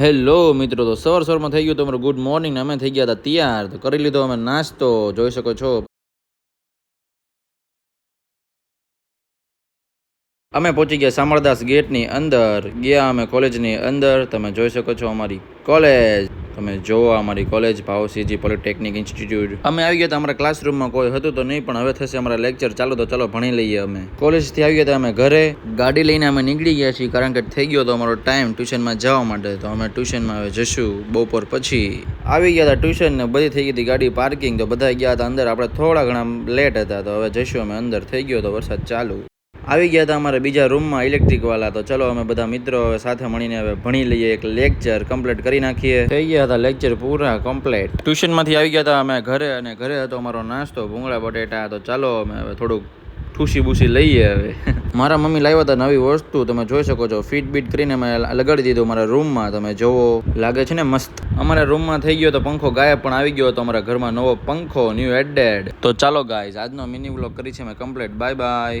Hello મિત્રો, તો સવાર સવારમાં થઈ ગયું તમારું ગુડ મોર્નિંગ અમે થઈ ગયા હતા તૈયાર. તો કરી લીધો અમે નાસ્તો, જોઈ શકો છો. અમે પહોંચી ગયા સામળદાસ ગેટની અંદર. ગયા અમે કોલેજની અંદર, તમે જોઈ શકો છો અમારી કોલેજ તમે જોવો, અમારી કોલેજ ભાવસીજી પોલિટેકનિક ઇન્સ્ટિટ્યૂટ અમે આવી ગયા હતા અમારા ક્લાસરૂમમાં કોઈ હતું તો નહીં, પણ હવે થશે અમારા લેક્ચર ચાલુ તો ચલો, ભણી લઈએ અમે. કોલેજથી આવી ગયા હતા અમે ઘરે. ગાડી લઈને અમે નીકળી ગયા છીએ, કારણ કે થઈ ગયો તો અમારો ટાઈમ ટ્યુશનમાં જવા માટે. તો અમે ટ્યુશનમાં હવે જશું, બપોર પછી. આવી ગયા હતા ટ્યુશન ને બધી થઈ ગઈ હતી ગાડી પાર્કિંગ તો બધા ગયા હતા અંદર. આપણે થોડા ઘણા લેટ હતા, તો હવે જશું અમે અંદર. થઈ ગયો તો વરસાદ ચાલુ. આવી ગયા હતા અમારા બીજા રૂમમાં ઇલેક્ટ્રિક વાળા તો ચલો અમે બધા મિત્રો સાથે મળીને હવે ભણી લઈએ, એક લેક્ચર કમ્પ્લીટ કરી નાખીએ. થઈ ગયા હતા લેક્ચર પૂરા કમ્પ્લીટ ટ્યુશનમાંથી આવી ગયા હતા અમે ઘરે અને ઘરે હતો અમારો નાસ્તો, ભૂંગળા, બટેટા. તો ચાલો અમે હવે થોડુંક ઠૂસી બૂસી લઈએ હવે. મારા મમ્મી લાવ્યા હતા નવી વસ્તુ, તમે જોઈ શકો છો. ફીટ બીટ કરીને મેં લગાડી દીધું મારા રૂમમાં તમે જોવો. લાગે છે ને મસ્ત. અમારા રૂમમાં થઈ ગયો તો પંખો ગાયબ પણ આવી ગયો તો અમારા ઘરમાં નવો પંખો ન્યૂ એડેડ તો ચાલો ગાઈઝ આજનો મિની વ્લોગ કરી છે મેં કમ્પ્લીટ બાય બાય